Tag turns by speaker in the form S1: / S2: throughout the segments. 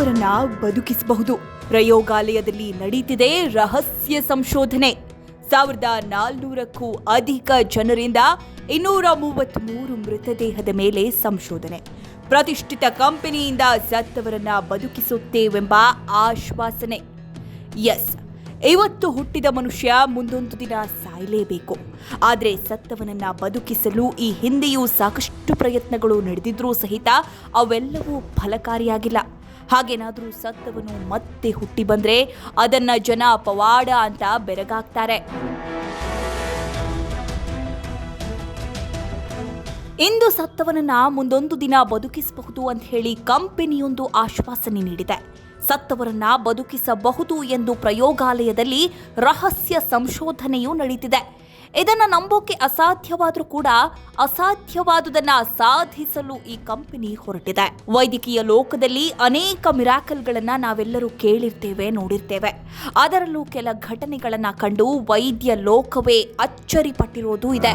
S1: ಬದುಕಿಸಬಹುದು. ಪ್ರಯೋಗಾಲಯದಲ್ಲಿ ನಡೀತಿದೆ ರಹಸ್ಯ ಸಂಶೋಧನೆ. ಸಾವಿರದ ನಾಲ್ನೂರಕ್ಕೂ ಅಧಿಕ ಜನರಿಂದ ಇನ್ನೂರ ಮೂವತ್ತ್ಮೂರು ಮೃತದೇಹದ ಮೇಲೆ ಸಂಶೋಧನೆ. ಪ್ರತಿಷ್ಠಿತ ಕಂಪನಿಯಿಂದ ಸತ್ತವರನ್ನ ಬದುಕಿಸುತ್ತೇವೆಂಬ ಆಶ್ವಾಸನೆ. ಎಸ್ ಇವತ್ತು ಹುಟ್ಟಿದ ಮನುಷ್ಯ ಮುಂದೊಂದು ದಿನ ಸಾಯಲೇಬೇಕು. ಆದರೆ ಸತ್ತವನನ್ನ ಬದುಕಿಸಲು ಈ ಹಿಂದೆಯೂ ಸಾಕಷ್ಟು ಪ್ರಯತ್ನಗಳು ನಡೆದಿದ್ರೂ ಸಹಿತ ಅವೆಲ್ಲವೂ ಫಲಕಾರಿಯಾಗಿಲ್ಲ. ಹಾಗೇನಾದರೂ ಸತ್ತವನು ಮತ್ತೆ ಹುಟ್ಟಿ ಬಂದ್ರೆ ಅದನ್ನ ಜನ ಪವಾಡ ಅಂತ ಬೆರಗಾಗ್ತಾರೆ. ಇಂದು ಸತ್ತವನನ್ನ ಮುಂದೊಂದು ದಿನ ಬದುಕಿಸಬಹುದು ಅಂತ ಹೇಳಿ ಕಂಪನಿಯೊಂದು ಆಶ್ವಾಸನೆ ನೀಡಿದೆ. ಸತ್ತವರನ್ನ ಬದುಕಿಸಬಹುದು ಎಂದು ಪ್ರಯೋಗಾಲಯದಲ್ಲಿ ರಹಸ್ಯ ಸಂಶೋಧನೆಯೂ ನಡೀತಿದೆ. ಇದನ್ನ ನಂಬೋಕೆ ಅಸಾಧ್ಯವಾದರೂ ಕೂಡ ಅಸಾಧ್ಯವಾದುದನ್ನ ಸಾಧಿಸಲು ಈ ಕಂಪನಿ ಹೊರಟಿದೆ. ವೈದ್ಯಕೀಯ ಲೋಕದಲ್ಲಿ ಅನೇಕ ಮಿರಾಕಲ್ಗಳನ್ನು ನಾವೆಲ್ಲರೂ ಕೇಳಿರ್ತೇವೆ, ನೋಡಿರ್ತೇವೆ. ಅದರಲ್ಲೂ ಕೆಲ ಘಟನೆಗಳನ್ನು ಕಂಡು ವೈದ್ಯ ಲೋಕವೇ ಅಚ್ಚರಿಪಟ್ಟಿರೋದು ಇದೆ.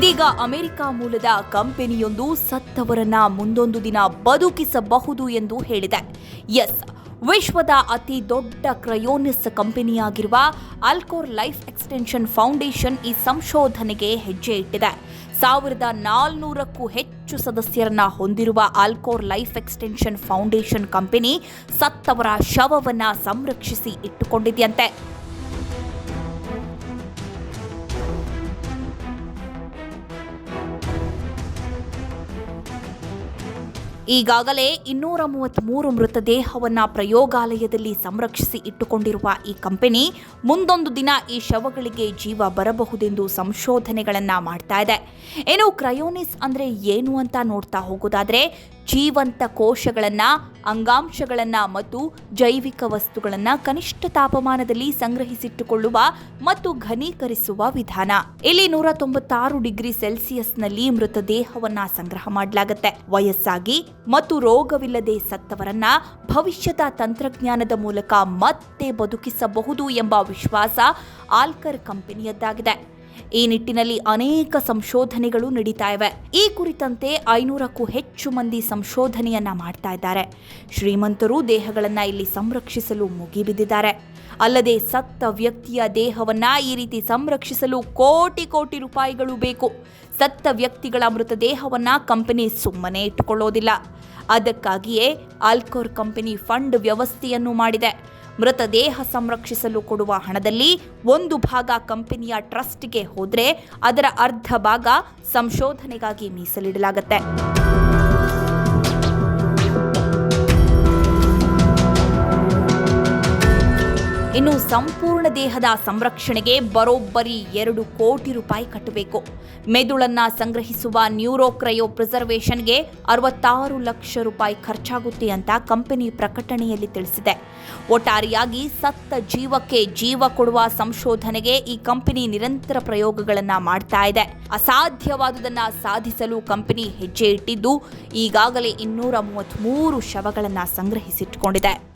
S1: ಇದೀಗ ಅಮೆರಿಕ ಮೂಲದ ಕಂಪನಿಯೊಂದು ಸತ್ತವರನ್ನ ಮುಂದೊಂದು ದಿನ ಬದುಕಿಸಬಹುದು ಎಂದು ಹೇಳಿದೆ. ಎಸ್, ವಿಶ್ವದ ಅತಿ ದೊಡ್ಡ ಕ್ರಯೋನಿಸ್ ಕಂಪನಿಯಾಗಿರುವ ಆಲ್ಕೋರ್ ಲೈಫ್ ಎಕ್ಸ್ಟೆನ್ಷನ್ ಫೌಂಡೇಶನ್ ಈ ಸಂಶೋಧನೆಗೆ ಹೆಜ್ಜೆ ಇಟ್ಟಿದೆ. ಸಾವಿರದ ನಾಲ್ನೂರಕ್ಕೂ ಹೆಚ್ಚು ಸದಸ್ಯರನ್ನ ಹೊಂದಿರುವ Alcor life extension foundation company ಸತ್ತವರ ಶವವನ್ನ ಸಂರಕ್ಷಿಸಿ ಇಟ್ಟುಕೊಂಡಿದೆಯಂತೆ. ಈಗಾಗಲೇ ಇನ್ನೂರ ಮೂವತ್ತ್ಮೂರು ಮೃತದೇಹವನ್ನು ಪ್ರಯೋಗಾಲಯದಲ್ಲಿ ಸಂರಕ್ಷಿಸಿ ಇಟ್ಟುಕೊಂಡಿರುವ ಈ ಕಂಪನಿ ಮುಂದೊಂದು ದಿನ ಈ ಶವಗಳಿಗೆ ಜೀವ ಬರಬಹುದೆಂದು ಸಂಶೋಧನೆಗಳನ್ನು ಮಾಡ್ತಾ ಇದೆ. ಏನು ಕ್ರಯೋನಿಸ್ ಅಂದರೆ ಏನು ಅಂತ ನೋಡ್ತಾ ಹೋಗೋದಾದ್ರೆ ಜೀವಂತ ಕೋಶಗಳನ್ನು, ಅಂಗಾಂಶಗಳನ್ನು ಮತ್ತು ಜೈವಿಕ ವಸ್ತುಗಳನ್ನು ಕನಿಷ್ಠ ತಾಪಮಾನದಲ್ಲಿ ಸಂಗ್ರಹಿಸಿಟ್ಟುಕೊಳ್ಳುವ ಮತ್ತು ಘನೀಕರಿಸುವ ವಿಧಾನ. ಇಲ್ಲಿ ನೂರ ತೊಂಬತ್ತಾರು ಡಿಗ್ರಿ ಸೆಲ್ಸಿಯಸ್ನಲ್ಲಿ ಮೃತದೇಹವನ್ನು ಸಂಗ್ರಹ ಮಾಡಲಾಗುತ್ತೆ. ವಯಸ್ಸಾಗಿ ಮತ್ತು ರೋಗವಿಲ್ಲದೆ ಸತ್ತವರನ್ನ ಭವಿಷ್ಯದ ತಂತ್ರಜ್ಞಾನದ ಮೂಲಕ ಮತ್ತೆ ಬದುಕಿಸಬಹುದು ಎಂಬ ವಿಶ್ವಾಸ ಆಲ್ಕರ್ ಕಂಪನಿಯದ್ದಾಗಿದೆ. ಈ ನಿಟ್ಟಿನಲ್ಲಿ ಅನೇಕ ಸಂಶೋಧನೆಗಳು ನಡೀತಾ ಇವೆ. ಈ ಕುರಿತಂತೆ ಐನೂರಕ್ಕೂ ಹೆಚ್ಚು ಮಂದಿ ಸಂಶೋಧನೆಯನ್ನ ಮಾಡ್ತಾ ಇದ್ದಾರೆ. ಶ್ರೀಮಂತರು ದೇಹಗಳನ್ನು ಇಲ್ಲಿ ಸಂರಕ್ಷಿಸಲು ಮುಗಿಬಿದ್ದಿದ್ದಾರೆ. ಅಲ್ಲದೆ ಸತ್ತ ವ್ಯಕ್ತಿಯ ದೇಹವನ್ನ ಈ ರೀತಿ ಸಂರಕ್ಷಿಸಲು ಕೋಟಿ ಕೋಟಿ ರೂಪಾಯಿಗಳು ಬೇಕು. ಸತ್ತ ವ್ಯಕ್ತಿಗಳ ಮೃತದೇಹವನ್ನ ಕಂಪನಿ ಸುಮ್ಮನೆ ಇಟ್ಟುಕೊಳ್ಳೋದಿಲ್ಲ. ಅದಕ್ಕಾಗಿಯೇ ಆಲ್ಕೋರ್ ಕಂಪನಿ ಫಂಡ್ ವ್ಯವಸ್ಥೆಯನ್ನು ಮಾಡಿದೆ. ಮೃತದೇಹ ಸಂರಕ್ಷಿಸಲು ಕೊಡುವ ಹಣದಲ್ಲಿ ಒಂದು ಭಾಗ ಕಂಪನಿಯ ಟ್ರಸ್ಟ್ಗೆ ಹೋದರೆ ಅದರ ಅರ್ಧ ಭಾಗ ಸಂಶೋಧನೆಗಾಗಿ ಮೀಸಲಿಡಲಾಗುತ್ತೆ. ಇನ್ನು ಸಂಪೂರ್ಣ ದೇಹದ ಸಂರಕ್ಷಣೆಗೆ ಬರೋಬ್ಬರಿ ಎರಡು ಕೋಟಿ ರೂಪಾಯಿ ಕಟ್ಟಬೇಕು. ಮೆದುಳನ್ನ ಸಂಗ್ರಹಿಸುವ ನ್ಯೂರೋಕ್ರಯೋ ಪ್ರಿಸರ್ವೇಷನ್ಗೆ ಅರವತ್ತಾರು ಲಕ್ಷ ರೂಪಾಯಿ ಖರ್ಚಾಗುತ್ತೆ ಅಂತ ಕಂಪನಿ ಪ್ರಕಟಣೆಯಲ್ಲಿ ತಿಳಿಸಿದೆ. ಒಟ್ಟಾರೆಯಾಗಿ ಸತ್ತ ಜೀವಕ್ಕೆ ಜೀವ ಕೊಡುವ ಸಂಶೋಧನೆಗೆ ಈ ಕಂಪನಿ ನಿರಂತರ ಪ್ರಯೋಗಗಳನ್ನ ಮಾಡ್ತಾ ಇದೆ. ಅಸಾಧ್ಯವಾದುದನ್ನ ಸಾಧಿಸಲು ಕಂಪನಿ ಹೆಜ್ಜೆ ಇಟ್ಟಿದ್ದು ಈಗಾಗಲೇ ಇನ್ನೂರ ಮೂವತ್ತ್ಮೂರು ಶವಗಳನ್ನು ಸಂಗ್ರಹಿಸಿಟ್ಟುಕೊಂಡಿದೆ